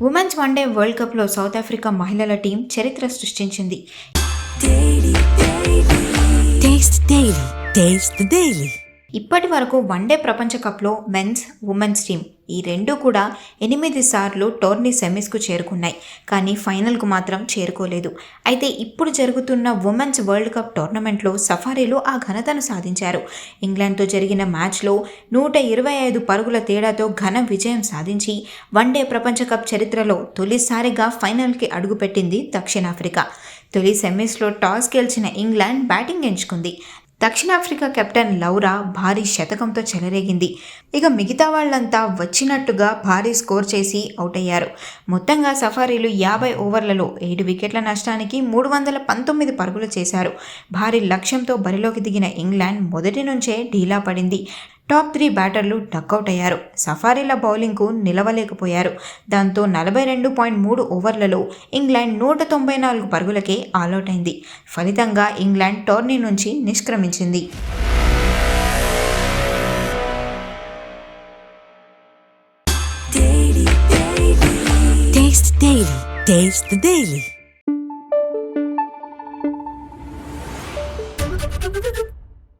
Women's one day world కప్లో South Africa మహిళల team చరిత్ర సృష్టించింది Taste the Daily. Taste the Daily. ఇప్పటి వరకు వన్డే ప్రపంచ కప్లో మెన్స్ ఉమెన్స్ టీం ఈ రెండు కూడా ఎనిమిది సార్లు టోర్నీ సెమీస్కు చేరుకున్నాయి. కానీ ఫైనల్కు మాత్రం చేరుకోలేదు. అయితే ఇప్పుడు జరుగుతున్న ఉమెన్స్ వరల్డ్ కప్ టోర్నమెంట్లో సఫారీలు ఆ ఘనతను సాధించారు. ఇంగ్లాండ్తో జరిగిన మ్యాచ్లో నూట ఇరవై ఐదు పరుగుల తేడాతో ఘన విజయం సాధించి వన్డే ప్రపంచ కప్ చరిత్రలో తొలిసారిగా ఫైనల్కి అడుగుపెట్టింది దక్షిణాఫ్రికా. తొలి సెమీస్లో టాస్ గెలిచిన ఇంగ్లాండ్ బ్యాటింగ్ ఎంచుకుంది. దక్షిణాఫ్రికా కెప్టెన్ లౌరా భారీ శతకంతో చెలరేగింది. ఇక మిగతా వాళ్ళంతా వచ్చినట్టుగా భారీ స్కోర్ చేసి అవుట్ అయ్యారు మొత్తంగా సఫారీలు యాభై ఓవర్లలో ఏడు వికెట్ల నష్టానికి మూడు వందల పంతొమ్మిది పరుగులు చేశారు. భారీ లక్ష్యంతో బరిలోకి దిగిన ఇంగ్లాండ్ మొదటి నుంచే ఢీలా పడింది. టాప్ త్రీ బ్యాటర్లు డక్అవుట్ అయ్యారు. సఫారీల బౌలింగ్కు నిలవలేకపోయారు. దాంతో నలభై రెండు పాయింట్ మూడు ఓవర్లలో ఇంగ్లాండ్ నూట తొంభై నాలుగు పరుగులకే ఆలౌట్ అయింది ఫలితంగా ఇంగ్లాండ్ టోర్నీ నుంచి నిష్క్రమించింది. Daily.